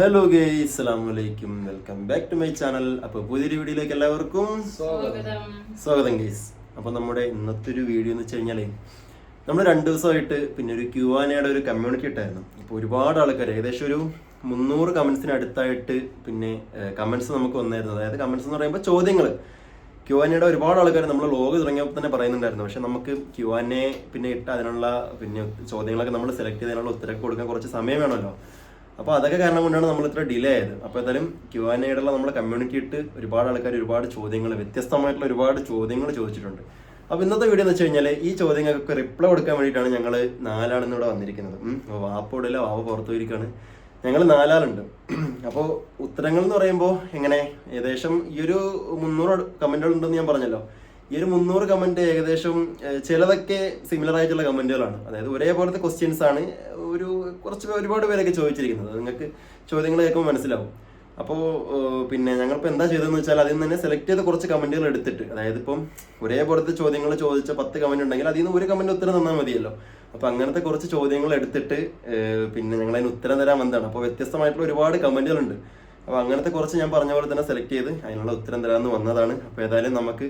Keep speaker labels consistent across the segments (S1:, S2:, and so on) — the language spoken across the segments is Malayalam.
S1: ഹലോ ഗേ അസ്സലാമു അലൈക്കും welcome back to my channel അപ്പോൾ പുതിയൊരു വീഡിയോയിലേക്ക് എല്ലാവർക്കും
S2: സ്വാഗതം.
S1: ഗേസ് അപ്പോൾ നമ്മുടെ ഇന്നത്തെ ഒരു വീഡിയോ എന്ന് വെച്ച് കഴിഞ്ഞാൽ നമ്മൾ രണ്ട് ദിവസമായിട്ട് പിന്നെ ഒരു ക്യു ആനയുടെ ഒരു കമ്മ്യൂണിറ്റി ഇട്ടായിരുന്നു. അപ്പോൾ ഒരുപാട് ആൾക്കാർ ഏകദേശം ഒരു മുന്നൂറ് കമൻസിന് അടുത്തായിട്ട് പിന്നെ കമൻസ് നമുക്ക് വന്നായിരുന്നു. അതായത് കമൻസ് എന്ന് പറയുമ്പോൾ ചോദ്യങ്ങൾ ക്യു ആനയുടെ ഒരുപാട് ആൾക്കാർ നമ്മൾ ലോഗ് തുടങ്ങിയപ്പോൾ തന്നെ പറയുന്നുണ്ടായിരുന്നു. പക്ഷെ നമുക്ക് ക്യു ആനെ പിന്നെ ഇട്ട് അതിനുള്ള പിന്നെ ചോദ്യങ്ങളൊക്കെ നമ്മൾ സെലക്ട് ചെയ്തതിനുള്ള ഉത്തരവ് കൊടുക്കാൻ കുറച്ച് സമയം വേണമല്ലോ. അപ്പോൾ അതൊക്കെ കാരണം കൊണ്ടാണ് നമ്മൾ ഇത്ര ഡിലേ ആയത്. അപ്പോൾ എന്തായാലും ക്യു ആൻ എയുടെ നമ്മുടെ കമ്മ്യൂണിറ്റി ഇട്ട് ഒരുപാട് ആൾക്കാർ ഒരുപാട് ചോദ്യങ്ങൾ വ്യത്യസ്തമായിട്ടുള്ള ഒരുപാട് ചോദ്യങ്ങൾ ചോദിച്ചിട്ടുണ്ട്. അപ്പോൾ ഇന്നത്തെ വീഡിയോ എന്ന് വെച്ച് കഴിഞ്ഞാൽ ഈ ചോദ്യങ്ങൾക്കൊക്കെ റിപ്ലൈ കൊടുക്കാൻ വേണ്ടിയിട്ടാണ് ഞങ്ങൾ നാലാളെന്ന് ഇവിടെ വന്നിരിക്കുന്നത്. വാപ്പോടില്ല വാവ പുറത്തു ഇരിക്കുകയാണ് ഞങ്ങൾ നാലാളുണ്ട്. അപ്പോൾ ഉത്തരങ്ങൾ എന്ന് പറയുമ്പോൾ എങ്ങനെ? ഏകദേശം ഈ ഒരു മുന്നൂറ് കമന്റുകൾ ഉണ്ടെന്ന് ഞാൻ പറഞ്ഞല്ലോ. ഈ ഒരു മുന്നൂറ് കമന്റ് ഏകദേശം ചിലതൊക്കെ സിമിലർ ആയിട്ടുള്ള കമന്റുകളാണ് അതായത് ഒരേപോലത്തെ ക്വസ്റ്റ്യൻസ് ആണ് ഒരു കുറച്ച് ഒരുപാട് പേരൊക്കെ ചോദിച്ചിരിക്കുന്നത്. നിങ്ങൾക്ക് ചോദ്യങ്ങൾ കേൾക്കുമ്പോൾ മനസ്സിലാവും. അപ്പോൾ പിന്നെ ഞങ്ങളിപ്പോൾ എന്താ ചെയ്തതെന്ന് വെച്ചാൽ അതിൽ നിന്ന് തന്നെ സെലക്ട് ചെയ്ത് കുറച്ച് കമന്റുകൾ എടുത്തിട്ട് അതായത് ഇപ്പം ഒരേപോലത്തെ ചോദ്യങ്ങൾ ചോദിച്ച പത്ത് കമന്റ് ഉണ്ടെങ്കിൽ അതിൽ നിന്ന് ഒരു കമന്റ് ഉത്തരം തന്നാൽ മതിയല്ലോ. അപ്പോൾ അങ്ങനത്തെ കുറച്ച് ചോദ്യങ്ങൾ എടുത്തിട്ട് പിന്നെ ഞങ്ങൾ അതിന് ഉത്തരം തരാൻ വന്നതാണ്. അപ്പോൾ വ്യത്യസ്തമായിട്ടുള്ള ഒരുപാട് കമന്റുകളുണ്ട് അപ്പോൾ അങ്ങനത്തെ കുറച്ച് ഞാൻ പറഞ്ഞ പോലെ തന്നെ സെലക്ട് ചെയ്ത് അതിനുള്ള ഉത്തരം തരാമെന്ന് വന്നതാണ്. അപ്പോൾ ഏതായാലും നമുക്ക്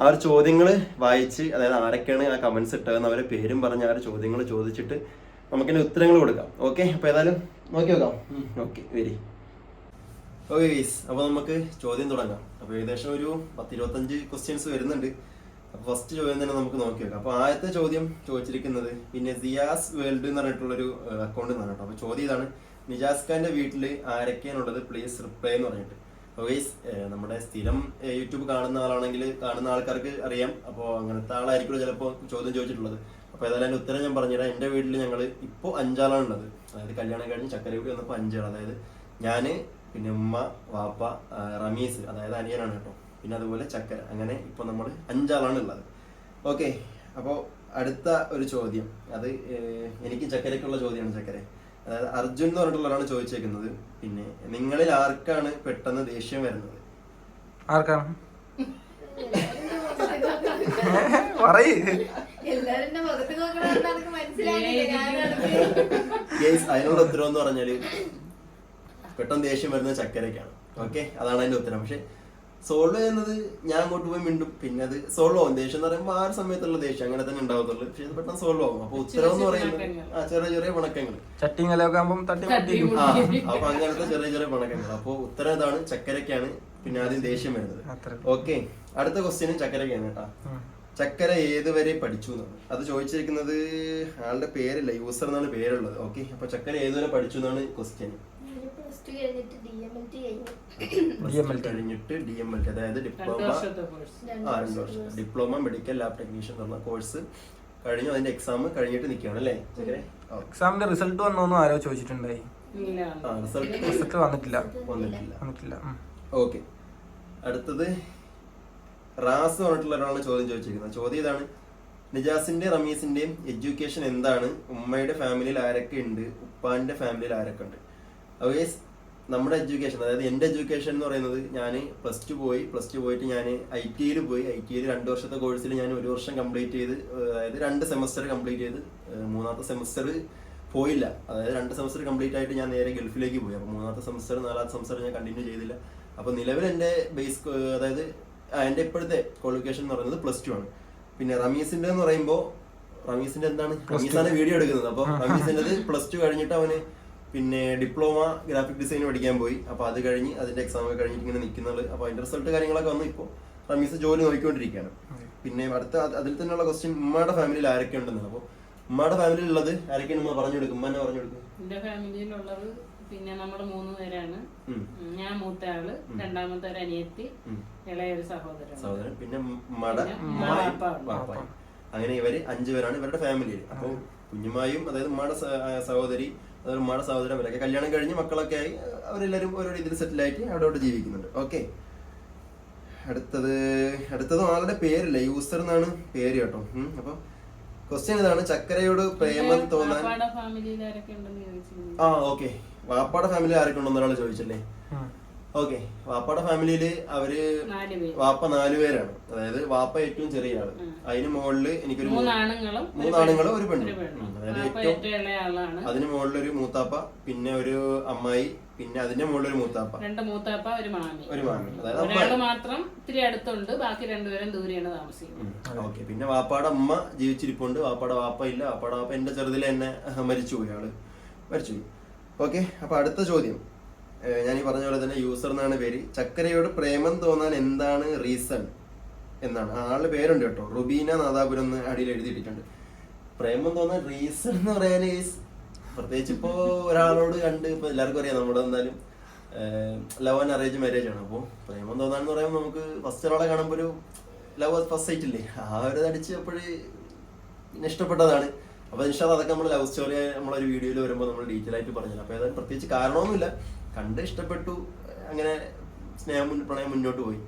S1: ആ ഒരു ചോദ്യങ്ങൾ വായിച്ച് അതായത് ആരൊക്കെയാണ് ആ കമൻസ് ഇട്ടതെന്ന് അവരെ പേരും പറഞ്ഞ് ആ ഒരു ചോദ്യങ്ങൾ ചോദിച്ചിട്ട് നമുക്കിനി ഉത്തരങ്ങൾ കൊടുക്കാം. ഓക്കെ അപ്പോൾ ഏതായാലും നോക്കി നോക്കാം. ഓക്കെ വെരി ഓക്കെ ഗൈസ് അപ്പോൾ നമുക്ക് ചോദ്യം തുടങ്ങാം. അപ്പോൾ ഏകദേശം ഒരു പത്തിരുപത്തഞ്ച് ക്വസ്റ്റ്യൻസ് വരുന്നുണ്ട്. അപ്പോൾ ഫസ്റ്റ് ചോദ്യം തന്നെ നമുക്ക് നോക്കി നോക്കാം. അപ്പോൾ ആദ്യത്തെ ചോദ്യം ചോദിച്ചിരിക്കുന്നത് പിന്നെ സിയാസ് വേൾഡ് എന്ന് പറഞ്ഞിട്ടുള്ള ഒരു അക്കൗണ്ട് എന്നാണ് കേട്ടോ. അപ്പോൾ ചോദ്യം ഇതാണ്. നിജാസ് ഖാന്റെ വീട്ടിൽ ആരൊക്കെയാണുള്ളത്? പ്ലീസ് റിപ്ലൈ എന്ന് പറഞ്ഞിട്ട്. ഗൈസ് നമ്മുടെ സ്ഥിരം യൂട്യൂബ് കാണുന്ന ആളാണെങ്കിൽ കാണുന്ന ആൾക്കാർക്ക് അറിയാം. അപ്പോൾ അങ്ങനത്തെ ആളായിരിക്കുമല്ലോ ചിലപ്പോൾ ചോദ്യം ചോദിച്ചിട്ടുള്ളത്. അപ്പോൾ ഏതായാലും ഉത്തരം ഞാൻ പറഞ്ഞുതരാം. എന്റെ വീട്ടിൽ ഞങ്ങൾ ഇപ്പോൾ അഞ്ചാളാണുള്ളത്. അതായത് കല്യാണം കഴിഞ്ഞ് ചക്കര വീട്ടിൽ വന്നപ്പോൾ അഞ്ചാൾ അതായത് ഞാൻ പിന്നെ ഉമ്മ വാപ്പ റമീസ് അതായത് അനിയനാണ് കേട്ടോ. പിന്നെ അതുപോലെ ചക്കര. അങ്ങനെ ഇപ്പോൾ നമ്മൾ അഞ്ചാളാണ് ഉള്ളത് ഓക്കെ. അപ്പോൾ അടുത്ത ഒരു ചോദ്യം. അത് എനിക്ക് ചക്കരയ്ക്കുള്ള ചോദ്യമാണ് ചക്കര. അതായത് അർജുൻ എന്ന് പറഞ്ഞിട്ടുള്ളവരാണ് ചോദിച്ചേക്കുന്നത്. പിന്നെ നിങ്ങളിൽ ആർക്കാണ് പെട്ടെന്ന് ദേഷ്യം വരുന്നത്?
S3: ആർക്കാണ്? പറയ്.
S1: അതിനുള്ള ഉത്തരം എന്ന് പറഞ്ഞാൽ പെട്ടെന്ന് ദേഷ്യം വരുന്നത് ചക്കരക്കാണ് ഓക്കെ? അതാണ് അതിന്റെ ഉത്തരം. പക്ഷെ സോൾവ് ചെയ്യുന്നത് ഞാൻ അങ്ങോട്ട് പോയി മിണ്ടും. പിന്നെ അത് സോൾവ് ആവും. ദേഷ്യം എന്ന് പറയുമ്പോൾ ആ ഒരു സമയത്തുള്ള ദേഷ്യം അങ്ങനെ തന്നെ ഉണ്ടാവത്തുള്ളൂ. പക്ഷെ ഇത് പെട്ടെന്ന് സോൾവ് ആവും. അപ്പൊ ഉത്തരം എന്ന് പറയുന്നത് ആ ചെറിയ ചെറിയ പണക്കങ്ങൾ
S3: ചട്ടിങ്ങലൊക്കെ കലയൊക്കെ ആകുമ്പോൾ തട്ടി മുട്ടിക്കും
S1: ആ അപ്പൊ അങ്ങനത്തെ ചെറിയ ചെറിയ പണക്കങ്ങൾ അപ്പൊ ഉത്തരം ഇതാണ്. ചക്കരക്കാണ് പിന്നെ ആദ്യം ദേഷ്യം വരുന്നത്. ഓക്കെ. അടുത്ത ക്വസ്റ്റ്യനും ചക്കരക്കാണ് കേട്ടാ. ചക്കര ഏതുവരെ പഠിച്ചു എന്നാണ്. അത് ചോദിച്ചിരിക്കുന്നത് ആളുടെ പേരില്ല. യൂസർ എന്നാണ് പേരുള്ളത്. ഓക്കെ. അപ്പൊ ചക്കര ഏതുവരെ പഠിച്ചു എന്നാണ് ക്വസ്റ്റ്യൻ
S2: ടു കഴിഞ്ഞിട്ട് ഡി എം എൽ ടി കഴിഞ്ഞു.
S1: കഴിഞ്ഞിട്ട് ഡി എം എൽ ടി അതായത് ഡിപ്ലോമ ആ രണ്ട് വർഷം ഡിപ്ലോമ മെഡിക്കൽ ലാബ് ടെക്നീഷ്യൻ എന്ന് പറഞ്ഞ കോഴ്സ് കഴിഞ്ഞു അതിന്റെ എക്സാം കഴിഞ്ഞിട്ട് നിൽക്കുകയാണ് അല്ലേ?
S3: എക്സാമിന്റെ റിസൾട്ട് വന്നോന്നും ആരോ ചോദിച്ചിട്ടുണ്ടായി.
S1: റിസൾട്ട്
S3: റിസൾട്ട് വന്നിട്ടില്ല.
S1: വന്നിട്ടില്ല. ഓക്കെ. അടുത്തത് റാസ് പറഞ്ഞിട്ടുള്ള ഒരാളാണ് ചോദ്യം ചോദിച്ചിരിക്കുന്നത് ചോദ്യം ഇതാണ്. നിജാസിന്റെ റമീസിന്റെയും എഡ്യൂക്കേഷൻ എന്താണ്? ഉമ്മയുടെ ഫാമിലിയിൽ ആരൊക്കെ ഉണ്ട്? ഉപ്പാന്റെ ഫാമിലിയിൽ ആരൊക്കെ ഉണ്ട്? അവേസ് നമ്മുടെ എഡ്യൂക്കേഷൻ അതായത് എന്റെ എഡ്യൂക്കേഷൻ എന്ന് പറയുന്നത് ഞാൻ പ്ലസ് ടു പോയി പ്ലസ് ടു പോയിട്ട് ഞാൻ ഐ ടിയിൽ പോയി. ഐ ടിയിൽ രണ്ട് വർഷത്തെ കോഴ്സിൽ ഞാൻ ഒരു വർഷം കംപ്ലീറ്റ് ചെയ്ത് അതായത് രണ്ട് സെമസ്റ്റർ കംപ്ലീറ്റ് ചെയ്ത് മൂന്നാമത്തെ സെമസ്റ്റർ പോയില്ല. അതായത് രണ്ട് സെമസ്റ്റർ കംപ്ലീറ്റ് ആയിട്ട് ഞാൻ നേരെ ഗൾഫിലേക്ക് പോയി. അപ്പോൾ മൂന്നാമത്തെ സെമസ്റ്റർ നാലാമത്തെ സെമസ്റ്റർ ഞാൻ കണ്ടിന്യൂ ചെയ്തില്ല. അപ്പോൾ നിലവിൽ എന്റെ ബേസ് അതായത് എന്റെ ഇപ്പോഴത്തെ ക്വാളിഫിക്കേഷൻ എന്ന് പറയുന്നത് പ്ലസ് ടു ആണ്. പിന്നെ റമീസിന്റെ എന്ന് പറയുമ്പോൾ റമീസിന്റെ എന്താണ് റമീസാണ് വീഡിയോ എടുക്കുന്നത്. അപ്പോൾ റമീസിന്റെ പ്ലസ് ടു കഴിഞ്ഞിട്ട് അവന് പിന്നെ ഡിപ്ലോമ ഗ്രാഫിക് ഡിസൈൻ പഠിക്കാൻ പോയി. അപ്പോൾ അത് കഴിഞ്ഞ് അതിന്റെ എക്സാം ഒക്കെ കഴിഞ്ഞിട്ട് ഇങ്ങനെ നിൽക്കുന്നത് അപ്പോൾ അതിന്റെ റിസൾട്ട് കാര്യങ്ങളൊക്കെ വന്നു. ഇപ്പോൾ റമീസ് ജോലി നോക്കിക്കൊണ്ടിരിക്കുകയാണ്. പിന്നെ അടുത്ത അത് അതിൽ തന്നെയുള്ള ക്വസ്റ്റ്യൻ ഉമ്മയുടെ ഫാമിലിയിൽ ആരൊക്കെ ഉണ്ടെന്നാണ് അപ്പോൾ ഉമ്മയുടെ ഫാമിലിയിൽ ഉള്ളത് ആരൊക്കെയാണ്? നമ്മൾ പറഞ്ഞു കൊടുക്കും. ഉമ്മനെ പറഞ്ഞു കൊടുക്കും.
S4: എന്റെ ഫാമിലിയിലുള്ളത് പിന്നെ നമ്മൾ മൂന്ന് പേരാണ്. ഞാൻ മൂത്ത ആൾ രണ്ടാമത്തെ ഒരു അനിയത്തി
S1: ഇളയ
S4: ഇളയൊരു സഹോദരൻ.
S1: സഹോദരൻ. പിന്നെ ഉമ്മയുടെ അങ്ങനെ ഇവർ അഞ്ചു പേരാണ് ഇവരുടെ ഫാമിലിയിൽ അപ്പോൾ കുഞ്ഞുമായും അതായത് ഉമ്മയുടെ സഹോദരി അതായത് ഉമ്മയുടെ സഹോദരൻ അവരൊക്കെ കല്യാണം കഴിഞ്ഞ് മക്കളൊക്കെ ആയി അവരെല്ലാവരും ഓരോ രീതിയിൽ സെറ്റിൽ ആയിട്ട് അവിടെ അവിടെ ജീവിക്കുന്നുണ്ട്. ഓക്കെ അടുത്തത് അടുത്തത് ആളുടെ പേരില്ല. യൂസർ എന്നാണ് പേര് കേട്ടോ. അപ്പൊ ക്വസ്റ്റ്യൻ ഇതാണ്. ചക്കരയോട് പ്രേമം തോന്നാൻ ആ ഓക്കെ വാപ്പാടെ ഫാമിലി ആരൊക്കെ ഉണ്ടെന്ന് ഒരാൾ ചോദിച്ചല്ലേ. ഓക്കെ വാപ്പയുടെ
S4: ഫാമിലിയിൽ അവർ
S1: വാപ്പ നാല് പേരാണ്. അതായത് വാപ്പ ഏറ്റവും ചെറിയ ആൾ അതിന് മുകളിൽ എനിക്കൊരു
S4: മൂന്നാണുങ്ങളും ഒരു
S1: ഒരു
S4: പെണ്ണും. ഒരു.
S1: അതായത് ഏറ്റവും
S4: ഒരു
S1: അതിന് മുകളിലൊരു മൂത്താപ്പ പിന്നെ ഒരു അമ്മായി പിന്നെ അതിന്റെ ഒരു മൂത്താപ്പ.
S4: രണ്ട് മൂത്താപ്പ ഒരു മാമി.
S1: ഒരു മാമി. അതായത്
S4: മാത്രം ഇത്തിരി അടുത്തുണ്ട് ബാക്കി രണ്ടുപേരും ദൂരെയാണ് താമസിക്കുന്നത്.
S1: ഓക്കെ. പിന്നെ വാപ്പാടെ അമ്മ ജീവിച്ചിരിപ്പുണ്ട്. വാപ്പാടെ വാപ്പ ഇല്ല. വാപ്പാടെ വാപ്പ എന്റെ ചെറുതിൽ എന്നെ മരിച്ചുപോയി ആൾ മരിച്ചുപോയി. ഓക്കെ അപ്പൊ അടുത്ത ചോദ്യം. ഞാൻ ഈ പറഞ്ഞ പോലെ തന്നെ യൂസർ എന്നാണ് പേര്. ചക്കരയോട് പ്രേമം തോന്നാൻ എന്താണ് റീസൺ എന്നാണ്. ആളുടെ പേരുണ്ട് കേട്ടോ. റുബീന നാദാപുരം എന്ന് അടിയിൽ എഴുതിയിട്ടുണ്ട് പ്രേമം തോന്നാൻ റീസൺ എന്ന് പറയാൻ പ്രത്യേകിച്ച് ഇപ്പോ ഒരാളോട് കണ്ട് ഇപ്പൊ എല്ലാവർക്കും അറിയാം നമ്മുടെ എന്തായാലും ലവ് ആൻഡ് അറേഞ്ച് മാരേജ് ആണ്. അപ്പോൾ പ്രേമം തോന്നാൻ എന്ന് പറയുമ്പോൾ നമുക്ക് ഫസ്റ്റ് ഒരാളെ കാണുമ്പോൾ ഒരു ലവ് ഫസ്റ്റ് സൈറ്റ് ഇല്ലേ? ആ ഒരു അടിച്ച് അപ്പോഴ് ഇഷ്ടപ്പെട്ടതാണ്. അപ്പൊ ഇൻഷാൽ അതൊക്കെ നമ്മൾ ലവ് സ്റ്റോറി നമ്മളൊരു വീഡിയോയിൽ വരുമ്പോൾ നമ്മൾ ഡീറ്റെയിൽ ആയിട്ട് പറഞ്ഞു അപ്പൊ ഏതായാലും പ്രത്യേകിച്ച് കാരണമൊന്നുമില്ല. കണ്ട് ഇഷ്ടപ്പെട്ടു അങ്ങനെ സ്നേഹം പ്രണയം മുന്നോട്ട് പോയി.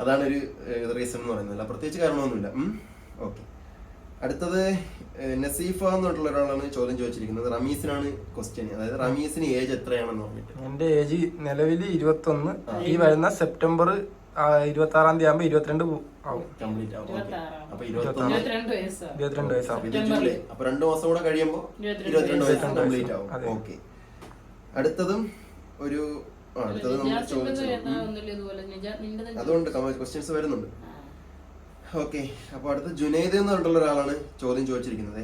S1: അതാണ് ഒരു റീസൺ എന്ന് പറയുന്നത്. അല്ല പ്രത്യേകിച്ച് കാരണമൊന്നുമില്ല. ഓക്കെ അടുത്തത് നസീഫ എന്ന് പറഞ്ഞിട്ടുള്ള ഒരാളാണ് ചോദ്യം ചോദിച്ചിരിക്കുന്നത്. റമീസിനാണ് ക്വസ്റ്റ്യൻ അതായത് റമീസിന് ഏജ് എത്രയാണെന്ന് പറഞ്ഞിട്ട്.
S3: എന്റെ ഏജ് നിലവിൽ ഇരുപത്തി ഈ വരുന്ന സെപ്റ്റംബർ ഇരുപത്തി ആറാം തീയതി ആകുമ്പോ ഇരുപത്തിരണ്ട് ആവും.
S1: കംപ്ലീറ്റ്. അപ്പൊ
S4: ഇരുപത്തിരണ്ട് വയസ്സാണ്
S3: ഇരുപത്തിരണ്ട് വയസ്സാവും
S1: ഇത് ജൂലൈ അപ്പൊ രണ്ടു മാസം കൂടെ കഴിയുമ്പോ
S4: ഇരുപത്തിരണ്ട്
S1: ഇരുപത്തിരണ്ട് വയസ്സ്. കംപ്ലീറ്റ് ആവും. ഓക്കെ അടുത്തതും ഒരു അടുത്തത് നമ്മൾ ചോദിച്ചു. അതുകൊണ്ട് ക്വസ്റ്റ്യൻസ് വരുന്നുണ്ട്. ഓക്കെ അപ്പൊ അടുത്ത ജുനൈദ് എന്ന് പറഞ്ഞിട്ടുള്ള ഒരാളാണ് ചോദ്യം ചോദിച്ചിരിക്കുന്നത്.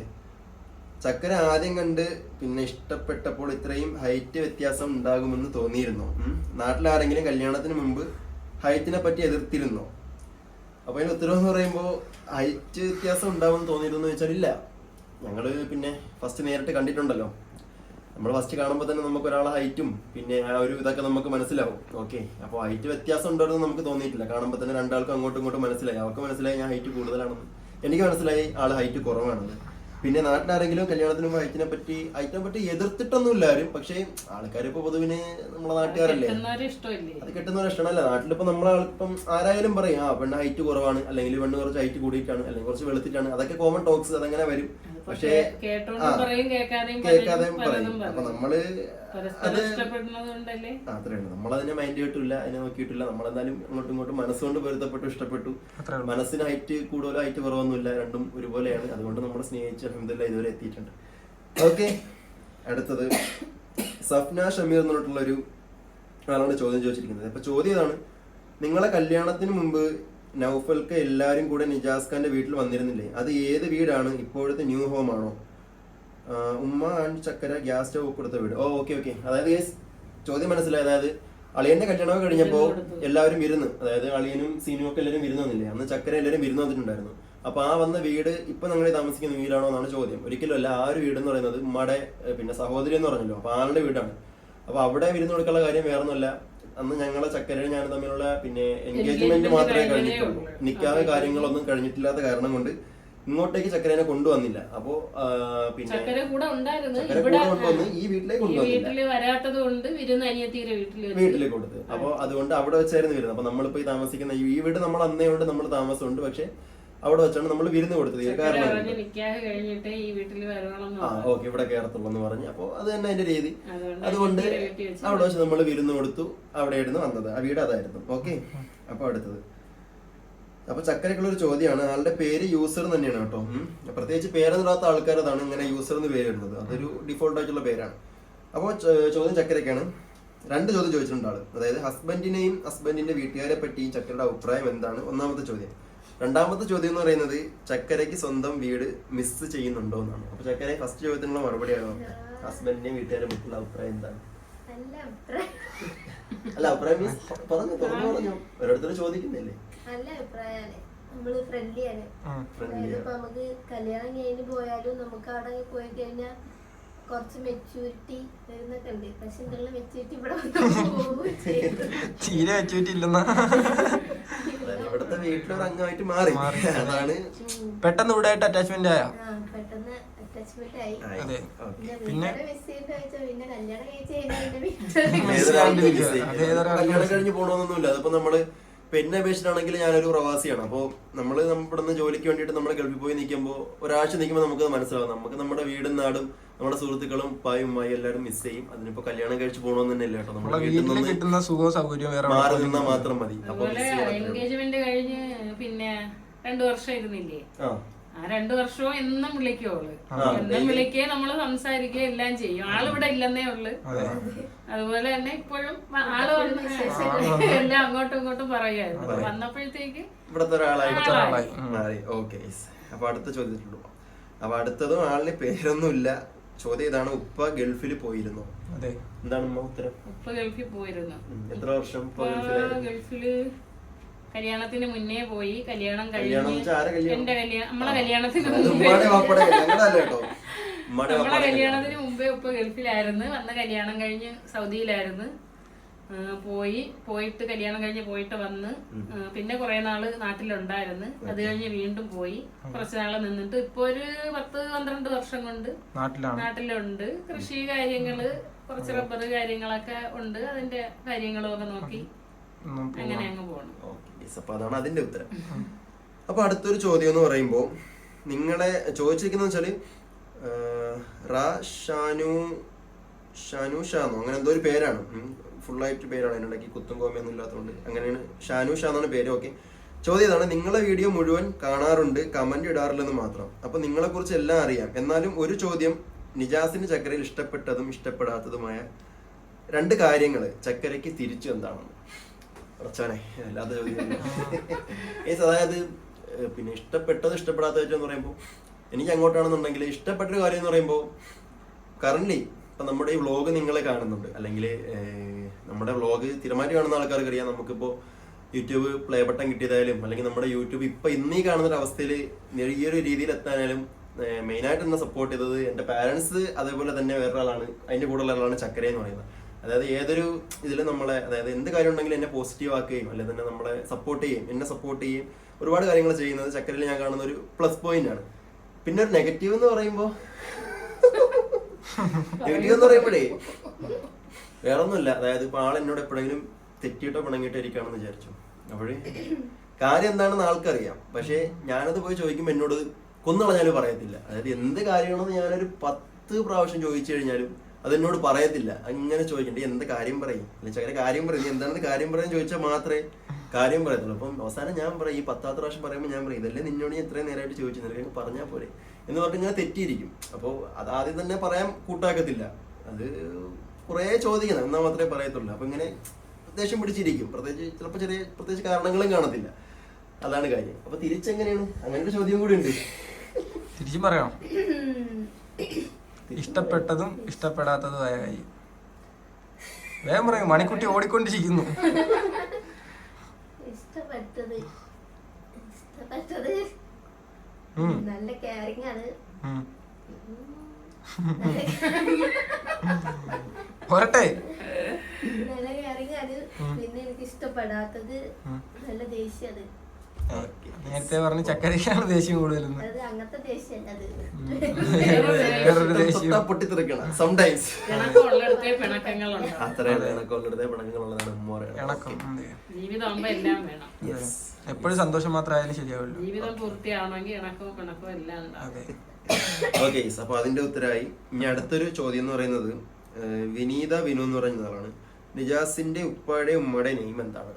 S1: ചക്കര ആദ്യം കണ്ട് പിന്നെ ഇഷ്ടപ്പെട്ടപ്പോൾ ഇത്രയും ഹൈറ്റ് വ്യത്യാസം ഉണ്ടാകുമെന്ന് തോന്നിയിരുന്നു. നാട്ടിലാരെങ്കിലും കല്യാണത്തിന് മുമ്പ് ഹൈറ്റിനെ പറ്റി എതിർത്തിരുന്നോ. അപ്പൊ അതിന് ഉത്തരവ് എന്ന് പറയുമ്പോൾ ഹൈറ്റ് വ്യത്യാസം ഉണ്ടാവുമെന്ന് തോന്നിയിരുന്നു വെച്ചാൽ ഇല്ല ഞങ്ങൾ പിന്നെ ഫസ്റ്റ് നേരിട്ട് കണ്ടിട്ടുണ്ടല്ലോ. നമ്മൾ ഫസ്റ്റ് കാണുമ്പോൾ തന്നെ നമുക്ക് ഒരാളെ ഹൈറ്റും പിന്നെ ആ ഒരു ഇതൊക്കെ നമുക്ക് മനസ്സിലാവും. ഓക്കെ അപ്പോൾ ഹൈറ്റ് വ്യത്യാസം ഉണ്ടെന്ന് നമുക്ക് തോന്നിയിട്ടില്ല. കാണുമ്പോൾ തന്നെ രണ്ടാൾക്കും അങ്ങോട്ടും ഇങ്ങോട്ടും മനസ്സിലായി. അവർക്ക് മനസ്സിലായി ഞാൻ ഹൈറ്റ് കൂടുതലാണെന്ന്. എനിക്ക് മനസ്സിലായി ആൾ ഹൈറ്റ് കുറവാണെന്ന്. പിന്നെ നാട്ടിലാരെങ്കിലും കല്യാണത്തിനും അയച്ചിനെ പറ്റി അയച്ചിനെ പറ്റി എതിർത്തിട്ടൊന്നും ആരും പക്ഷേ ആൾക്കാർ ഇപ്പൊ പൊതുവിന് നമ്മളെ നാട്ടുകാരല്ലേ? അത് കിട്ടുന്ന ഒരു ഇഷ്ടമല്ല. നാട്ടിലിപ്പോ നമ്മളെ ഇപ്പം ആരായാലും പറയും ആ പെണ്ണ് ഹൈറ്റ് കുറവാണ് അല്ലെങ്കിൽ പെണ്ണ് കുറച്ച് ഹൈറ്റ് കൂടിയിട്ടാണ് അല്ലെങ്കിൽ കുറച്ച് വെളുത്തിട്ടാണ്. അതൊക്കെ കോമൺ ടോക്സ് അതങ്ങനെ വരും. പക്ഷേ
S4: കേട്ടോണ്ടും പറയും കേൾക്കാതെയും
S1: പറയും അപ്പൊ.
S4: നമ്മൾ
S1: അത് ആ, അത്രയാണ് നമ്മളതിനെ മൈൻഡ് ചെയ്തിട്ടില്ല അതിനെ നോക്കിയിട്ടില്ല. നമ്മളെന്തായാലും അങ്ങോട്ടും ഇങ്ങോട്ടും മനസ്സുകൊണ്ട് പൊരുത്തപ്പെട്ടു ഇഷ്ടപ്പെട്ടു.
S3: അത്രേ.
S1: മനസ്സിന് ഹൈറ്റ് കൂടുതലോ ഹൈറ്റ് കുറവൊന്നുമില്ല രണ്ടും ഒരുപോലെയാണ്. അതുകൊണ്ട് നമ്മൾ സ്നേഹിച്ച് അഹമ്മദില്ല ഇതുവരെ എത്തിയിട്ടുണ്ട്. ഓക്കെ. അടുത്തത് സഫ്ന ഷമീർ എന്ന് പറഞ്ഞിട്ടുള്ള ഒരു ആളാണ് ചോദ്യം ചോദിച്ചിരിക്കുന്നത്. അപ്പൊ ചോദ്യം ഇതാണ് നിങ്ങളെ കല്യാണത്തിന് മുമ്പ് നൗഫൽക്ക് എല്ലാവരും കൂടെ നിജാസ് ഖാന്റെ വീട്ടിൽ വന്നിരുന്നില്ലേ? അത് ഏത് വീടാണ്? ഇപ്പോഴത്തെ ന്യൂ ഹോം ആണോ? ഉമ്മ ആൻഡ് ചക്കര ഗ്യാസ് സ്റ്റവ് കൊടുത്ത വീട്. Oh okay okay. അതായത് ചോദ്യം മനസ്സിലായി. അതായത് അളിയന്റെ കല്യാണം കഴിഞ്ഞപ്പോ എല്ലാവരും ഇരുന്ന് അതായത് അളിയനും സീനും ഒക്കെ എല്ലാവരും വിരുന്ന് വന്നില്ലേ? അന്ന് ചക്കര എല്ലാവരും വിരുന്ന് വന്നിട്ടുണ്ടായിരുന്നു. അപ്പൊ ആ വന്ന വീട് ഇപ്പൊ നിങ്ങൾ താമസിക്കുന്ന വീടാണോ എന്നാണ് ചോദ്യം. ഒരിക്കലും അല്ല ആ ഒരു വീട് എന്ന് പറയുന്നത് ഉമ്മയുടെ പിന്നെ സഹോദരി എന്ന് പറഞ്ഞല്ലോ. അപ്പൊ ആളുടെ വീടാണ്. അപ്പൊ അവിടെ വിരുന്ന് കൊടുക്കാനുള്ള കാര്യം വേറൊന്നുമല്ല. അന്ന് ഞങ്ങളെ ചക്കരയും ഞാനും തമ്മിലുള്ള പിന്നെ എൻഗേജ്മെന്റ് മാത്രമേ കഴിഞ്ഞിട്ടുള്ളൂ. നിക്കാതെ കാര്യങ്ങളൊന്നും കഴിഞ്ഞിട്ടില്ലാത്ത കാരണം കൊണ്ട് ഇങ്ങോട്ടേക്ക് ചക്കരേനെ കൊണ്ടുവന്നില്ല. അപ്പോ പിന്നെ
S4: ചക്കര കൂടെ
S1: കൊണ്ടുവന്ന് ഈ വീട്ടിലേക്ക് കൊണ്ടുവന്നില്ല. വീട്ടിലേക്ക് കൊടുത്ത്. അപ്പൊ അതുകൊണ്ട് അവിടെ വെച്ചായിരുന്നു വരുന്നത് അപ്പൊ നമ്മളിപ്പോ ഈ താമസിക്കുന്ന ഈ വീട് നമ്മൾ അന്നേ ഉണ്ട് നമ്മൾ താമസമുണ്ട്. പക്ഷെ അവിടെ വെച്ചാണ് നമ്മൾ വിരുന്ന് കൊടുത്തത്. കാരണം ആ. ഓക്കെ ഇവിടെ കയറത്തുള്ളൂ എന്ന് പറഞ്ഞു. അപ്പോൾ അത് തന്നെ അതിന്റെ രീതി.
S4: അതുകൊണ്ട്
S1: അവിടെ വെച്ച് നമ്മൾ വിരുന്ന് കൊടുത്തു. അവിടെ ആയിരുന്നു വന്നത്. ആ വീട് അതായിരുന്നു. ഓക്കെ. അപ്പൊ അടുത്തത്. അപ്പൊ ചക്കരക്കുള്ള ഒരു ചോദ്യമാണ്. ആളുടെ പേര് യൂസർ തന്നെയാണ് കേട്ടോ. പ്രത്യേകിച്ച് പേരെന്നിടാത്ത ആൾക്കാർ അതാണ് ഇങ്ങനെ യൂസർ എന്ന് പേര് വരുന്നത് അതൊരു ഡിഫോൾട്ട് ആയിട്ടുള്ള പേരാണ്. അപ്പോൾ ചോദ്യം ചക്കരക്കാണ് രണ്ട് ചോദ്യം ചോദിച്ചിട്ടുണ്ട് ആൾ. അതായത് ഹസ്ബൻഡിനെയും ഹസ്ബൻഡിന്റെ വീട്ടുകാരെ പറ്റിയും ചക്കരയുടെ അഭിപ്രായം എന്താണ്? ഒന്നാമത്തെ ചോദ്യം. രണ്ടാമത്തെ ചോദ്യം എന്ന് പറയുന്നത് ചക്കരയ്ക്ക് സ്വന്തം വീട് മിസ് ചെയ്യുന്നുണ്ടോ എന്നാണ്. അപ്പൊ ചക്കര ഫസ്റ്റ് ചോദ്യത്തിനുള്ള മറുപടിയാണോ ഹസ്ബൻഡിനെയും വീട്ടുകാരെ പറ്റിയുള്ള അഭിപ്രായം എന്താണ്? അല്ല അഭിപ്രായം മീൻസ് പറഞ്ഞു തുറന്നു പറഞ്ഞു. ഓരോരുത്തർ ചോദിക്കുന്നില്ലേ?
S2: നല്ല അഭിപ്രായമാണ്
S3: നമ്മൾ.
S1: ഫ്രണ്ട്ലി
S2: അതായത് ഇപ്പൊ നമുക്ക് കല്യാണം കഴിഞ്ഞ് പോയാലും നമുക്ക് അവിടെ പോയി കഴിഞ്ഞാൽ കുറച്ച് മെച്യൂരിറ്റി വരുന്നൊക്കെ ഉണ്ട്. പക്ഷെ എന്തെല്ലാം മെച്യൂരിറ്റി ഇവിടെ വന്ന് പോവുകയും ചെയ്യും.
S3: തീരെ വെച്ചിട്ടില്ലെന്ന
S1: ഇല്ലെന്നാ? ഇവിടുത്തെ വീട്ടിലൊരു അംഗമായിട്ട് മാറി.
S3: മാറി.
S1: അതാണ്.
S3: പെട്ടെന്ന് ഇവിടെ ആയിട്ട് അറ്റാച്ച്മെന്റ് ആയ
S2: പെട്ടെന്ന് അറ്റാച്ച്മെന്റ് ആയി. പിന്നെ കല്യാണം
S1: കഴിഞ്ഞ് പോകണമെന്നൊന്നുമില്ല അതിപ്പോ നമ്മൾ ഇപ്പൊ എന്നെ അപേക്ഷിച്ചാണെങ്കിൽ ഞാനൊരു പ്രവാസിയാണ്. അപ്പോൾ നമ്മൾ ഇവിടെ നിന്ന് ജോലിക്ക് വേണ്ടിയിട്ട് നമ്മൾ ഗൾഫിൽ പോയി നിൽക്കുമ്പോൾ ഒരാഴ്ച നിൽക്കുമ്പോൾ നമുക്ക് മനസ്സിലാവും. നമുക്ക് നമ്മുടെ വീടും നാടും നമ്മുടെ സുഹൃത്തുക്കളും ഉപ്പായും ഉമ്മായി എല്ലാവരും മിസ് ചെയ്യും. അതിനിപ്പോ കല്യാണം കഴിച്ചു പോകണമെന്ന് തന്നെ ഇല്ല കേട്ടോ. നമ്മുടെ
S3: വീട്ടിൽ
S1: നിന്ന്
S3: കിട്ടുന്ന സുഖവും സൗകര്യവും വേറെ
S1: മാറി നിന്നാൽ മാത്രം മതി. അപ്പൊ
S4: അതുപോലെ
S1: മിസ് ചെയ്യാൻ പറ്റില്ല.
S4: എൻഗേജ്മെന്റ് കഴിഞ്ഞ് പിന്നെ രണ്ടു വർഷം ഇരുന്നില്ലേ?
S1: ആ
S4: രണ്ടു വർഷവും എന്നും വിളിക്കുള്ളു. എന്നും വിളിക്കേ നമ്മൾ സംസാരിക്കുക എല്ലാം ചെയ്യും. ആളിവിടെ ഇല്ലെന്നേ ഉള്ളു.
S3: അതെ.
S4: അതുപോലെ തന്നെ ഇപ്പോഴും ആൾ വന്ന് എല്ലാം അങ്ങോട്ടും ഇങ്ങോട്ടും പറയായിരുന്നു വന്നപ്പോഴത്തേക്ക്
S1: ഇവിടത്തെ
S3: ഒരാളായി.
S1: മാറി ഓക്കെ അപ്പൊ അടുത്ത ചോദ്യത്തിലുള്ളൂ അപ്പൊ അടുത്തതും ആളിന് പേരൊന്നുമില്ല. ചോദ്യം ഇതാണ്. ഉപ്പ ഗൾഫിൽ പോയിരുന്നു.
S3: അതെ.
S1: എന്താണ് ഉത്തരം?
S4: ഉപ്പ ഗൾഫിൽ പോയിരുന്നു.
S1: എത്ര വർഷം
S4: ഗൾഫിൽ കല്യാണത്തിന് മുന്നേ പോയി കല്യാണം കഴിഞ്ഞ് എന്റെ കല്യാണം? നമ്മളെ കല്യാണത്തിന് മുമ്പേ. നമ്മളെ കല്യാണത്തിന് മുമ്പേ ഉപ്പ ഗൾഫിലായിരുന്നു. വന്ന കല്യാണം കഴിഞ്ഞ് സൗദിയിലായിരുന്നു. പോയി. പോയിട്ട് കല്യാണം കഴിഞ്ഞ് പോയിട്ട് വന്ന് പിന്നെ കുറെ നാൾ നാട്ടിലുണ്ടായിരുന്നു. അത് കഴിഞ്ഞ് വീണ്ടും പോയി. കുറച്ച് നാളെ നിന്നിട്ട് ഇപ്പൊ ഒരു പത്ത് പന്ത്രണ്ട് വർഷം കൊണ്ട്
S3: നാട്ടിലാണ്.
S4: നാട്ടിലുണ്ട്. കൃഷി കാര്യങ്ങൾ കുറച്ച് റബ്ബർ കാര്യങ്ങളൊക്കെ ഉണ്ട്. അതിന്റെ കാര്യങ്ങളും ഒക്കെ നോക്കി അങ്ങനെ അങ്ങ്
S1: അതാണ് അതിന്റെ ഉത്തരം. അപ്പൊ അടുത്തൊരു ചോദ്യം എന്ന് പറയുമ്പോ നിങ്ങളെ ചോദിച്ചിരിക്കുന്ന വെച്ചാൽ റാ ഷാനു ഷാനു ഷാന്നോ? അങ്ങനെ എന്തോ ഒരു പേരാണ്. ഫുള്ളായിട്ട് പേരാണ് അതിനിടയ്ക്ക്. കുത്തും കോമയൊന്നും ഇല്ലാത്തതുകൊണ്ട് അങ്ങനെയാണ്. ഷാനു ഷാ എന്നാണ് പേര്. ഓക്കെ. ചോദ്യം ഇതാണ്. നിങ്ങളെ വീഡിയോ മുഴുവൻ കാണാറുണ്ട് കമന്റ് ഇടാറില്ലെന്ന് മാത്രം. അപ്പൊ നിങ്ങളെ കുറിച്ച് എല്ലാം അറിയാം. എന്നാലും ഒരു ചോദ്യം നിജാസിന് ചക്കരയിൽ ഇഷ്ടപ്പെട്ടതും ഇഷ്ടപ്പെടാത്തതുമായ രണ്ട് കാര്യങ്ങൾ ചക്കരയ്ക്ക് തിരിച്ചു എന്താണെന്ന്. ഉറച്ചാണേ അല്ലാതെ ചോദ്യം അതായത് പിന്നെ ഇഷ്ടപ്പെട്ടത് ഇഷ്ടപ്പെടാത്ത വെച്ചെന്ന് പറയുമ്പോൾ എനിക്ക് അങ്ങോട്ടാണെന്നുണ്ടെങ്കിൽ ഇഷ്ടപ്പെട്ടൊരു കാര്യം എന്ന് പറയുമ്പോൾ കറണ്ട്ലി ഇപ്പൊ നമ്മുടെ ഈ വ്ളോഗ് നിങ്ങളെ കാണുന്നുണ്ട്. അല്ലെങ്കിൽ നമ്മുടെ വ്ളോഗ് സ്ഥിരമായിട്ട് കാണുന്ന ആൾക്കാർക്ക് അറിയാം. നമുക്കിപ്പോ യൂട്യൂബ് പ്ലേ ബട്ടൺ കിട്ടിയതായാലും അല്ലെങ്കിൽ നമ്മുടെ യൂട്യൂബ് ഇപ്പൊ ഇന്നീ കാണുന്ന ഒരു അവസ്ഥയിൽ ഈ ഒരു രീതിയിൽ എത്താനായാലും മെയിനായിട്ട് എന്നെ സപ്പോർട്ട് ചെയ്തത് എന്റെ പാരൻസ് അതേപോലെ തന്നെ വേറൊരാളാണ്. അതിന്റെ കൂടെ ഉള്ള ആളാണ് ചക്കര എന്ന് പറയുന്നത്. അതായത് ഏതൊരു ഇതിൽ നമ്മളെ അതായത് എന്ത് കാര്യം ഉണ്ടെങ്കിലും എന്നെ പോസിറ്റീവ് ആക്കുകയും അല്ലെങ്കിൽ തന്നെ നമ്മളെ സപ്പോർട്ട് ചെയ്യും എന്നെ സപ്പോർട്ട് ചെയ്യും ഒരുപാട് കാര്യങ്ങൾ ചെയ്യുന്നത് ചക്കരയിൽ ഞാൻ കാണുന്ന ഒരു പ്ലസ് പോയിന്റ് ആണ്. പിന്നെ ഒരു നെഗറ്റീവ് എന്ന് പറയുമ്പോ നെഗറ്റീവ് എന്ന് പറയുമ്പോഴേ വേറെ ഒന്നുമില്ല അതായത് ഇപ്പൊ ആൾ എന്നോട് എപ്പോഴെങ്കിലും തെറ്റിയിട്ടോ പിണങ്ങിയിട്ടോ ഇരിക്കുകയാണെന്ന് വിചാരിച്ചു. അപ്പോഴേ കാര്യം എന്താണെന്ന് ആൾക്കറിയാം. പക്ഷേ ഞാനത് പോയി ചോദിക്കുമ്പോൾ എന്നോട് കൊന്നുകളഞ്ഞാലും പറയത്തില്ല. അതായത് എന്ത് കാര്യമാണെന്ന് ഞാനൊരു പത്ത് പ്രാവശ്യം ചോദിച്ചു കഴിഞ്ഞാലും അതെന്നോട് പറയത്തില്ല. അങ്ങനെ ചോദിക്കണ്ടേ എന്ത് കാര്യം പറയും? അല്ലെങ്കിൽ ചകര കാര്യം പറയും നീ എന്താണെന്ന് കാര്യം പറയാൻ ചോദിച്ചാൽ മാത്രമേ കാര്യം പറയത്തുള്ളൂ. അപ്പം അവസാനം ഞാൻ പറയും ഈ പത്താമത്തെ പ്രാവശ്യം പറയുമ്പോൾ ഞാൻ പറയും ഇതല്ലേ നിന്നോട് ഞാൻ ഇത്രയും നേരമായിട്ട് ചോദിച്ചു നിനക്ക് പറഞ്ഞാൽ പോരെ എന്ന് പറഞ്ഞിട്ട് ഇങ്ങനെ തെറ്റിയിരിക്കും. അപ്പോൾ അത് ആദ്യം തന്നെ പറയാൻ കൂട്ടാക്കത്തില്ല. അത് കുറേ ചോദിക്കണം എന്നാൽ മാത്രമേ പറയത്തുള്ളൂ. അപ്പം ഇങ്ങനെ ദേഷ്യം പിടിച്ചിരിക്കും. പ്രത്യേകിച്ച് ചിലപ്പോൾ ചെറിയ പ്രത്യേകിച്ച് കാരണങ്ങളും കാണത്തില്ല. അതാണ് കാര്യം. അപ്പൊ തിരിച്ചെങ്ങനെയാണ്? അങ്ങനെ ഒരു ചോദ്യം കൂടി ഉണ്ട്.
S3: തിരിച്ചും പറയാം ഇഷ്ടപ്പെട്ടതും ഇഷ്ടപ്പെടാത്തതുമായ കാര്യം വേഗം പറയും മണിക്കുട്ടി ഓടിക്കൊണ്ടിരിക്കുന്നു.
S2: ഇഷ്ടപ്പെട്ടത് ഇഷ്ടപ്പെട്ടത് നല്ല ആണ്. നല്ല
S3: പോരട്ടെ.
S2: നല്ല കെയറിങ് ആണ്. പിന്നെ എനിക്ക് ഇഷ്ടപ്പെടാത്തത് നല്ല ദേഷ്യത്
S3: നേരത്തെ പറഞ്ഞ ചക്കരക്കാണ് ദേഷ്യം വേറൊരു
S1: പൊട്ടിത്തെറിക്കണം. സംടൈംസ്
S3: അതെ. എപ്പോഴും സന്തോഷം മാത്രമായാലും ശരിയാവുള്ളൂ
S4: ജീവിതം എല്ലാം
S1: ഓക്കെ അപ്പൊ അതിന്റെ ഉത്തരവായി ഇനി അടുത്തൊരു ചോദ്യം എന്ന് പറയുന്നത് വിനീത വിനു എന്ന് പറയുന്ന ആളാണ്. നിജാസിന്റെ ഉപ്പയുടെ ഉമ്മയുടെ നെയിം എന്താണ്?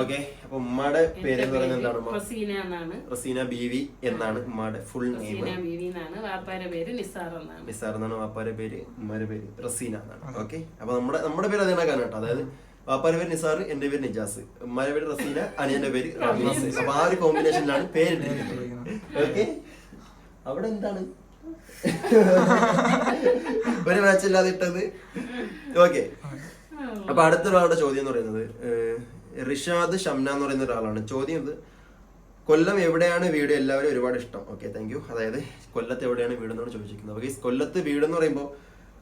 S1: ഓക്കെ അപ്പൊ ഉമ്മയുടെ പേര് എന്ന് പറയുന്നത് എന്താണ്?
S4: റസീന എന്നാണ്.
S1: റസീന ബീവി എന്നാണ് ഉമ്മയുടെ ഫുൾ നെയിം
S4: റസീന ബീവി എന്നാണ്. വാപ്പാരെ പേര് നിസാർ എന്നാണ്.
S1: നിസാർ എന്നാണ് വാപ്പാരെ പേര് ഉമ്മയുടെ പേര് റസീന എന്നാണ്. ഓക്കെ അപ്പൊ നമ്മുടെ നമ്മുടെ പേര് അതിനാക്കാണ് കേട്ടോ. അതായത് വാപ്പാരെ പേര് നിസാർ എന്റെ പേര് നിജാസ്. ഉമ്മാരെ പേര് റസീന അനിയന്റെ പേര് റമീസ് അപ്പൊ ആ ഒരു കോമ്പിനേഷനിലാണ് പേരിട്ടിരിക്കുന്നത്. ഓക്കെ അവിടെ എന്താണ്? ഒരു മാച്ച് ഇല്ലാതെ ഇട്ടത്. ഓക്കെ അപ്പൊ അടുത്തൊരാളുടെ ചോദ്യം എന്ന് പറയുന്നത് റിഷാദ് ഷംന എന്ന് പറയുന്ന ഒരാളാണ്. ചോദ്യം ഇത്. കൊല്ലം എവിടെയാണ് വീട്? എല്ലാവരും ഒരുപാട് ഇഷ്ടം. ഓക്കെ താങ്ക് യു അതായത് കൊല്ലത്ത് എവിടെയാണ് വീട് എന്നാണ് ചോദിച്ചിരിക്കുന്നത്. ഓക്കെ കൊല്ലത്ത് വീട് എന്ന് പറയുമ്പോൾ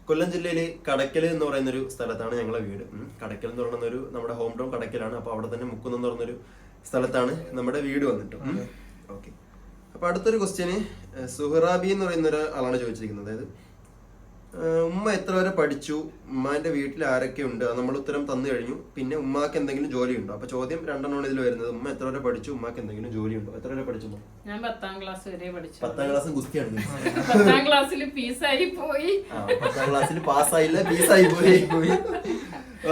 S1: കൊല്ലം ജില്ലയിൽ കടക്കൽ എന്ന് പറയുന്ന ഒരു സ്ഥലത്താണ് ഞങ്ങളുടെ വീട്. കടക്കൽ എന്ന് പറയുന്ന ഒരു നമ്മുടെ ഹോം ടൗൺ കടക്കലാണ്. അപ്പോൾ അവിടെ തന്നെ മുക്കുന്ന എന്ന് പറയുന്നൊരു സ്ഥലത്താണ് നമ്മുടെ വീട് വന്നിട്ട്. ഓക്കെ അപ്പോൾ അടുത്തൊരു ക്വസ്റ്റ്യന് സുഹറാബി എന്ന് പറയുന്ന ഒരാളാണ് ചോദിച്ചിരിക്കുന്നത്. അതായത് ഉമ്മ എത്ര വരെ പഠിച്ചു? ഉമ്മാന്റെ വീട്ടിൽ ആരൊക്കെ ഉണ്ട്? അത് നമ്മൾ ഉത്തരം തന്നു കഴിഞ്ഞു. പിന്നെ ഉമ്മാക്ക് എന്തെങ്കിലും ജോലി ഉണ്ടോ അപ്പൊ ചോദ്യം രണ്ടെണ്ണമാണ് ഇതിൽ വരുന്നത്. ഉമ്മ എത്ര വരെ പഠിച്ചു? ഉമ്മാക്ക് എന്തെങ്കിലും ജോലി ഉണ്ടോ എത്ര വരെ പഠിച്ചു
S4: ഞാൻ പത്താം ക്ലാസ് വരെ പഠിച്ചു.
S1: പത്താം ക്ലാസ് ഗുസ്തിയാണ്.
S4: പത്താം ക്ലാസ്സിൽ പീസായി പോയി.
S1: പത്താം ക്ലാസ്സിൽ പാസ്സായില്ല ഫീസായി പോയി.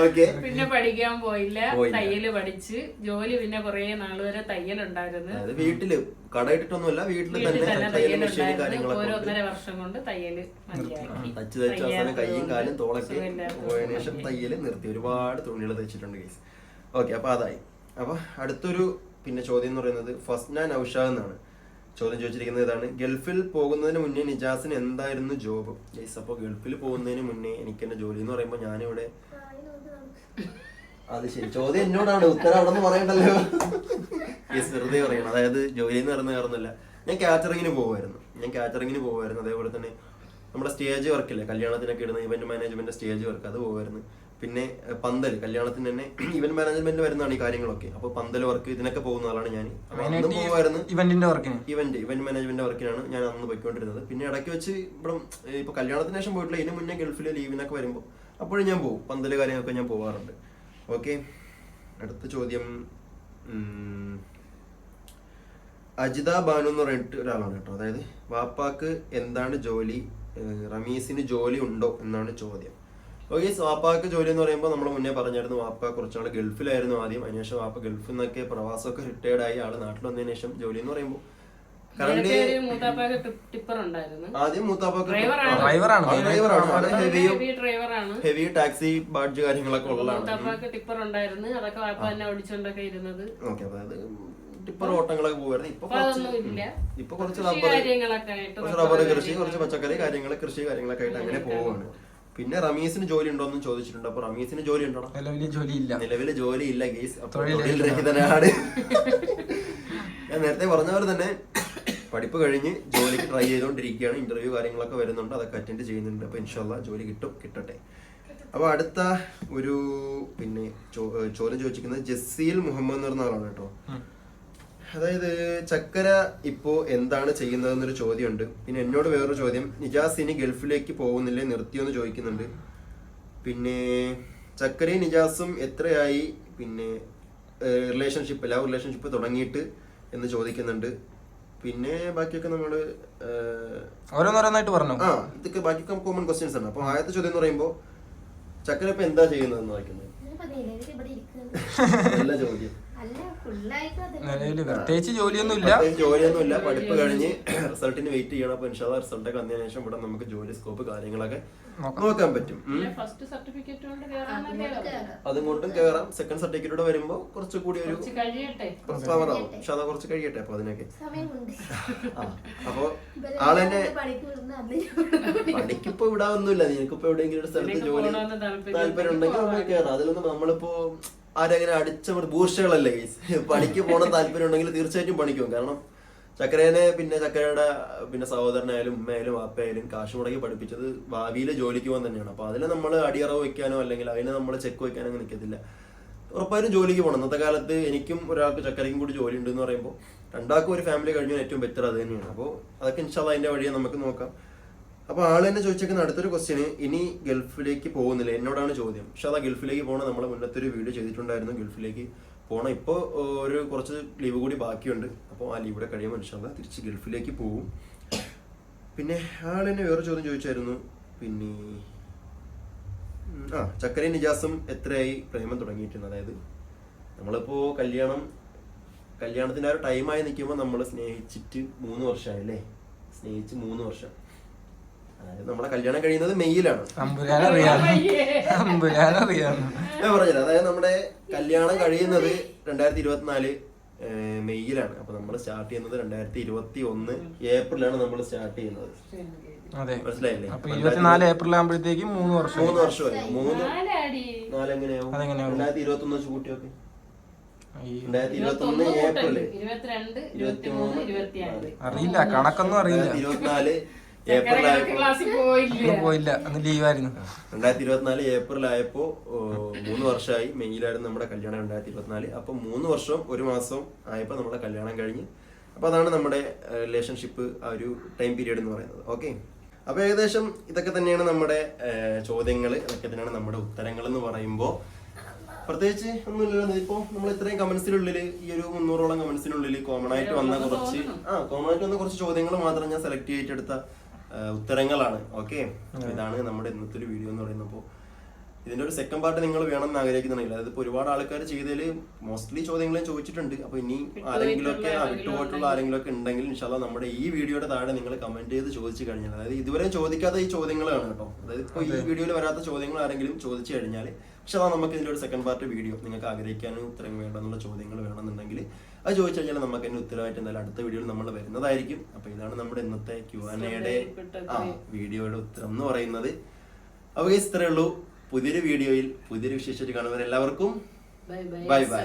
S1: ഓക്കെ
S4: പിന്നെ പഠിക്കാൻ പോയില്ല. തയ്യൽ പഠിച്ച്. ജോലി പിന്നെ കുറേ നാൾ വരെ തയ്യൽ
S1: ഉണ്ടായിരുന്നു വീട്ടിൽ കടയിട്ടിട്ടൊന്നുമല്ല വീട്ടിൽ തന്നെ തയ്യൽ മെഷീൻ
S4: തയ്യലുണ്ടായിരുന്നു.
S1: കാര്യങ്ങളൊക്കെ
S4: ഓരോ ഒന്നര വർഷം കൊണ്ട് തയ്യൽ
S1: തച്ച് അവസാനം കൈയും കാലും തോളൊക്കെ പോയതിനു ശേഷം തയ്യൽ നിർത്തി. ഒരുപാട് തുണികൾ തയ്ച്ചിട്ടുണ്ട് കേസ് ഓക്കെ അപ്പൊ അതായി. അപ്പൊ അടുത്തൊരു പിന്നെ ചോദ്യം എന്ന് പറയുന്നത് ഫസ്റ്റ് ഫസ്ന ഔഷാ എന്നാണ്. ചോദ്യം ചോദിച്ചിരിക്കുന്നത് ഇതാണ്. ഗൾഫിൽ പോകുന്നതിന് മുന്നേ നിജാസിന് എന്തായിരുന്നു ജോബ്? ഗൈസ് അപ്പോൾ ഗൾഫിൽ പോകുന്നതിന് മുന്നേ എനിക്ക് എന്റെ ജോലി എന്ന് പറയുമ്പോൾ ഞാനിവിടെ അത് ശരി. ചോദ്യം എന്നോടാണ്. ഉത്തരം അവിടെ നിന്ന് പറയണ്ടല്ലോ. ഗൈസ് വെറുതെ പറയണം. അതായത് ജോലി എന്ന് പറയുന്നത് വേറൊന്നുമില്ല ഞാൻ കാറ്ററിങ്ങിന് പോകുമായിരുന്നു. ഞാൻ കാറ്ററിങ്ങിന് പോകുമായിരുന്നു. അതേപോലെ തന്നെ നമ്മുടെ സ്റ്റേജ് വർക്കില്ലേ? കല്യാണത്തിനൊക്കെ ഇടുന്ന ഇവന്റ് മാനേജ്മെന്റ് സ്റ്റേജ് വർക്ക് അത് പോകുമായിരുന്നു പിന്നെ പന്തൽ കല്യാണത്തിന് തന്നെ ഇവന്റ് മാനേജ്മെന്റ് വരുന്നതാണ് ഈ കാര്യങ്ങളൊക്കെ. അപ്പൊ പന്തൽ വർക്ക് ഇതിനൊക്കെ പോകുന്ന ആളാണ് ഞാൻ അപ്പൊ അന്നും പോകുമായിരുന്നു
S3: ഇവന്റിന്റെ വർക്കിന്
S1: ഇവന്റ് ഇവന്റ് മാനേജ്മെന്റ് വർക്കിനാണ് ഞാൻ അന്ന് പോയിക്കൊണ്ടിരുന്നത്. പിന്നെ ഇടയ്ക്ക് വെച്ച് ഇപ്പം ഇപ്പൊ കല്യാണത്തിന് ശേഷം പോയിട്ടില്ല. ഇതിന് മുന്നേ ഗൾഫിൽ ലീവിനൊക്കെ വരുമ്പോൾ അപ്പോഴും ഞാൻ പോകും പന്തൽ കാര്യങ്ങളൊക്കെ ഞാൻ പോകാറുണ്ട് ഓക്കെ. അടുത്ത ചോദ്യം. അജിത ബാനു എന്ന് പറഞ്ഞിട്ട് ഒരാളാണ് കേട്ടോ. അതായത് വാപ്പാക്ക് എന്താണ് ജോലി? റമീസിന് ജോലി ഉണ്ടോ എന്നാണ് ചോദ്യം. ഓക്കെ വാപ്പാക്ക് ജോലി എന്ന് പറയുമ്പോൾ നമ്മൾ മുന്നേ പറഞ്ഞായിരുന്നു വാപ്പ കുറച്ചാൾ ഗൾഫിലായിരുന്നു ആദ്യം. അതിനുശേഷം വാപ്പ ഗൾഫിൽ നിന്നൊക്കെ പ്രവാസമൊക്കെ റിട്ടയർഡ് ആയി. ആൾ നാട്ടിൽ വന്നതിന് ശേഷം ജോലി എന്ന് പറയുമ്പോൾ ആദ്യം മൂത്താപ്പാക്ക്
S4: ഹെവി
S1: ടാക്സി ബാഡ്ജ് കാര്യങ്ങളൊക്കെ ഉള്ളതാണ്.
S4: മൂത്താപ്പാക്ക് ടിപ്പർ ഉണ്ടായിരുന്നു. അതൊക്കെ വാപ്പ തന്നെ ഓടിച്ചോണ്ടൊക്കെ ഇരുന്നത്.
S1: ഓക്കെ അതായത് ടിപ്പർ ഓട്ടങ്ങളൊക്കെ പോവായിരുന്നു. ഇപ്പൊ കുറച്ച് ഇപ്പൊ കുറച്ച് റബ്ബർ കുറച്ച് റബ്ബർ കൃഷി കുറച്ച് പച്ചക്കറി കാര്യങ്ങൾ കൃഷി കാര്യങ്ങളൊക്കെ ആയിട്ട് അങ്ങനെ പോവാണ്. പിന്നെ റമീസിന് ജോലി ഉണ്ടോ എന്ന് ചോദിച്ചിട്ടുണ്ട്. അപ്പൊ റമീസിന് ജോലി ഉണ്ടോ?
S3: നിലവിലെ ജോലി ഇല്ല
S1: നിലവിൽ ജോലി ഇല്ല ഗീസ്. അപ്പൊ
S3: തൊഴിൽ
S1: രഹിതനാണ് ഞാൻ നേരത്തെ പറഞ്ഞ പോലെ തന്നെ പഠിപ്പ് കഴിഞ്ഞ് ജോലിക്ക് ട്രൈ ചെയ്തുകൊണ്ടിരിക്കുകയാണ് ഇന്റർവ്യൂ കാര്യങ്ങളൊക്കെ വരുന്നുണ്ട്. അതൊക്കെ അറ്റൻഡ് ചെയ്യുന്നുണ്ട്. അപ്പൊ ഇൻഷാല്ല ജോലി കിട്ടും കിട്ടട്ടെ. അപ്പൊ അടുത്ത ഒരു പിന്നെ ചോദ്യം ചോദിച്ചിരിക്കുന്നത് ജസീൽ മുഹമ്മദ് എന്ന് പറഞ്ഞ ആളാണ് കേട്ടോ. അതായത് ചക്കര ഇപ്പോ എന്താണ് ചെയ്യുന്നതെന്നൊരു ചോദ്യമുണ്ട്. പിന്നെ എന്നോട് വേറൊരു ചോദ്യം. നിജാസ് ഇനി ഗൾഫിലേക്ക് പോകുന്നില്ലേ? നിർത്തിയോന്ന് ചോദിക്കുന്നുണ്ട്. പിന്നെ ചക്കരയും നിജാസും എത്രയായി? പിന്നെ റിലേഷൻഷിപ്പ് ലവ് റിലേഷൻഷിപ്പ് തുടങ്ങിയിട്ട് എന്ന് ചോദിക്കുന്നുണ്ട്. പിന്നെ ബാക്കിയൊക്കെ നമ്മൾ ഏഹ്,
S3: ഓരോന്നോരോന്നായിട്ട് പറഞ്ഞു.
S1: ആ ഇതൊക്കെ ബാക്കിയൊക്കെ കോമൺ ക്വസ്റ്റ്യൻസ് ആണ്. അപ്പൊ ആദ്യത്തെ ചോദ്യം എന്ന് പറയുമ്പോ ചക്കര ഇപ്പൊ എന്താ ചെയ്യുന്നതെന്ന് വായിക്കുന്നത്
S2: ഇവർ
S1: നല്ല ചോദ്യം.
S3: നിലവിൽ പ്രത്യേകിച്ച് ജോലിയൊന്നും ഇല്ല
S1: ജോലിയൊന്നും ഇല്ല പഠിപ്പ് കഴിഞ്ഞ് റിസൾട്ടിന് വെയിറ്റ് ചെയ്യണം. അപ്പൊ ഇൻഷാല്ല റിസൾട്ടൊക്കെ വന്നതിന് ശേഷം ഇവിടെ നമുക്ക് ജോലി സ്കോപ്പ് കാര്യങ്ങളൊക്കെ നോക്കാൻ പറ്റും. ഉം.
S4: ഫസ്റ്റ് സർട്ടിഫിക്കറ്റ് കൊണ്ട്
S2: ആ,
S4: കയറാനൊക്കെ
S2: ഇങ്ങോട്ട് കേറാം.
S1: അതും കൊണ്ടും കേറാം. സെക്കൻഡ് സർട്ടിഫിക്കറ്റോടെ വരുമ്പോ കുറച്ചുകൂടി ഒരു പവർ ആവും. പക്ഷെ അത് കുറച്ച് കഴിയട്ടെ അപ്പൊ അതിനൊക്കെ. അപ്പൊ ആളെന്നെ
S2: പണിക്കിപ്പോ
S1: ഇവിടെ ഒന്നുമില്ല നിനക്കിപ്പോ എവിടെയെങ്കിലും ഒരു സ്ഥലത്ത് ജോലി
S4: താല്പര്യം
S1: ഉണ്ടെങ്കിൽ നമ്മൾ കേറാം. അതിലൊന്നും നമ്മളിപ്പോ ആരങ്ങനെ അടിച്ചമർ ബൂർഷകളല്ലേ ഗൈസ് പണിക്ക് പോകണം താല്പര്യം ഉണ്ടെങ്കിൽ തീർച്ചയായിട്ടും പണിക്കും. കാരണം ചക്കരേനെ പിന്നെ ചക്കരയുടെ പിന്നെ സഹോദരനായാലും ഉമ്മയായാലും അപ്പയായാലും കാശ് മുടക്കി പഠിപ്പിച്ചത് ഭാവിയിൽ ജോലിക്ക് പോകാൻ തന്നെയാണ്. അപ്പൊ അതിനെ നമ്മൾ അടിയറവ് വെക്കാനോ അല്ലെങ്കിൽ അതിനെ നമ്മൾ ചെക്ക് വെക്കാനോ നിൽക്കത്തില്ല ഉറപ്പായാലും ജോലിക്ക് പോകണം ഇന്നത്തെ കാലത്ത് എനിക്കും ഒരാൾക്ക് ചക്കരയ്ക്കും കൂടി ജോലി ഉണ്ട് എന്ന് പറയുമ്പോൾ രണ്ടാൾക്കും ഒരു ഫാമിലി കഴിഞ്ഞാൽ ഏറ്റവും ബെറ്റർ അത് തന്നെയാണ്. അപ്പോൾ അതൊക്കെ ഇൻഷാല്ല അതിന്റെ വഴിയെ നമുക്ക് നോക്കാം. അപ്പൊ ആൾ തന്നെ ചോദിച്ചേക്കുന്ന അടുത്തൊരു ക്വസ്റ്റ്യന് ഇനി ഗൾഫിലേക്ക് പോകുന്നില്ല. എന്നോടാണ് ചോദ്യം. പക്ഷെ അതാ ഗൾഫിലേക്ക് പോകണം നമ്മൾ മുന്നത്തെ ഒരു വീഡിയോ ചെയ്തിട്ടുണ്ടായിരുന്നു ഗൾഫിലേക്ക് പോകണം ഇപ്പോ ഒരു കുറച്ച് ലീവ് കൂടി ബാക്കിയുണ്ട്. അപ്പോൾ ആ ലീവ് കൂടെ കഴിയുമ്പോൾ മനുഷ്യ തിരിച്ച് ഗൾഫിലേക്ക് പോകും. പിന്നെ ആൾ തന്നെ വേറെ ചോദ്യം ചോദിച്ചായിരുന്നു. പിന്നെ ആ ചക്കരയും നിജാസും എത്രയായി പ്രേമം തുടങ്ങിയിട്ടുണ്ട്? അതായത് നമ്മളിപ്പോ കല്യാണം കല്യാണത്തിന്റെ ആ ഒരു ടൈമായി നിൽക്കുമ്പോൾ നമ്മൾ സ്നേഹിച്ചിട്ട് മൂന്ന് വർഷമായി അല്ലേ? സ്നേഹിച്ച് മൂന്ന് വർഷം. നമ്മളെ കല്യാണം കഴിയുന്നത് മെയ്യിലാണ്. ഞാൻ പറഞ്ഞില്ല അതായത് നമ്മുടെ കല്യാണം കഴിയുന്നത് രണ്ടായിരത്തി ഇരുപത്തിനാല് മെയ്യിലാണ്. അപ്പൊ നമ്മൾ സ്റ്റാർട്ട് ചെയ്യുന്നത് രണ്ടായിരത്തി ഇരുപത്തി ഒന്ന് ഏപ്രിലാണ് നമ്മൾ സ്റ്റാർട്ട് ചെയ്യുന്നത്.
S3: അതെ.
S1: മനസ്സിലായില്ലേ?
S3: ഇരുപത്തിനാല് ഏപ്രിൽ ആകുമ്പോഴത്തേക്കും മൂന്ന് വർഷം
S1: മൂന്ന് വർഷമായി മൂന്ന്
S4: നാലാടി.
S1: നാലെങ്ങനെയാവും? രണ്ടായിരത്തി ഇരുപത്തി ഒന്ന് വെച്ച് കൂട്ടിയൊക്കെ
S3: അറിയില്ല കണക്കൊന്നും അറിയില്ല.
S1: ഇരുപത്തിനാല് ഏപ്രിൽ
S4: പോയില്ല.
S3: അന്ന് ലീവായിരുന്നു.
S1: രണ്ടായിരത്തി ഇരുപത്തിനാല് ഏപ്രിൽ ആയപ്പോ മൂന്ന് വർഷമായി മെയ്യിലായിരുന്നു നമ്മുടെ കല്യാണം രണ്ടായിരത്തി ഇരുപത്തിനാല് അപ്പൊ മൂന്ന് വർഷം ഒരു മാസം ആയപ്പോ നമ്മുടെ കല്യാണം കഴിഞ്ഞ്. അപ്പൊ അതാണ് നമ്മുടെ റിലേഷൻഷിപ്പ് ആ ഒരു ടൈം പീരീഡ് എന്ന് പറയുന്നത്. ഓക്കെ അപ്പൊ ഏകദേശം ഇതൊക്കെ തന്നെയാണ് നമ്മുടെ ചോദ്യങ്ങൾ ഇതൊക്കെ തന്നെയാണ് നമ്മുടെ ഉത്തരങ്ങൾ എന്ന് പറയുമ്പോൾ പ്രത്യേകിച്ച് ഒന്നുമില്ലല്ലോ ഇപ്പോ നമ്മൾ ഇത്രയും കമന്റ്സിനുള്ളിൽ ഈ ഒരു മുന്നൂറോളം കമന്റ്സിനുള്ളിൽ കോമൺ ആയിട്ട് വന്ന കുറച്ച് ആ കോമൺ ആയിട്ട് വന്ന കുറച്ച് ചോദ്യങ്ങൾ മാത്രം ഞാൻ സെലക്ട് ചെയ്തിട്ടെടുത്ത ഉത്തരങ്ങളാണ്. ഓക്കെ? ഇതാണ് നമ്മുടെ ഇന്നത്തെ ഒരു വീഡിയോ എന്ന് പറയുന്നത്. അപ്പോൾ ഇതിന്റെ ഒരു സെക്കൻഡ് പാർട്ട് നിങ്ങൾ വേണം എന്ന് ആഗ്രഹിക്കുന്നുണ്ടെങ്കിൽ അതായത് ഇപ്പോൾ ഒരുപാട് ആൾക്കാർ ചെയ്തതിൽ മോസ്റ്റ്ലി ചോദ്യങ്ങൾ ചോദിച്ചിട്ടുണ്ട്. അപ്പോൾ ഇനി ആരെങ്കിലുമൊക്കെ വിട്ടുപോയിട്ടുള്ള ആരെങ്കിലുമൊക്കെ ഉണ്ടെങ്കിൽ ഇൻഷാല്ല നമ്മുടെ ഈ വീഡിയോയുടെ താഴെ നിങ്ങൾ കമന്റ് ചെയ്ത് ചോദിച്ചു കഴിഞ്ഞാൽ അതായത് ഇതുവരെ ചോദിക്കാത്ത ഈ ചോദ്യങ്ങളാണ് കേട്ടോ. അതായത് ഇപ്പോൾ ഈ വീഡിയോയിൽ വരാത്ത ചോദ്യങ്ങൾ ആരെങ്കിലും ചോദിച്ചു കഴിഞ്ഞാൽ പക്ഷെ അതാ നമുക്ക് ഇതിന്റെ ഒരു സെക്കൻഡ് പാർട്ട് വീഡിയോ നിങ്ങൾക്ക് ആഗ്രഹിക്കാനും ഉത്തരം വേണ്ടെന്നുള്ള ചോദ്യങ്ങൾ വേണമെന്നുണ്ടെങ്കിൽ അത് ചോദിച്ചു കഴിഞ്ഞാൽ നമുക്ക് അതിന് ഉത്തരവായിട്ട് എന്തായാലും അടുത്ത വീഡിയോയിൽ നമ്മൾ വരുന്നതായിരിക്കും. അപ്പൊ ഇതാണ് നമ്മുടെ ഇന്നത്തെ ക്യു ആൻ എയുടെ വീഡിയോയുടെ ഉത്തരം എന്ന് പറയുന്നത്. അപ്പൊ ഇത്രയേ ഉള്ളൂ. പുതിയൊരു വീഡിയോയിൽ പുതിയൊരു വിശേഷത്തിൽ കാണുന്നവരെല്ലാവർക്കും
S4: ബൈ ബൈ.
S1: ബൈ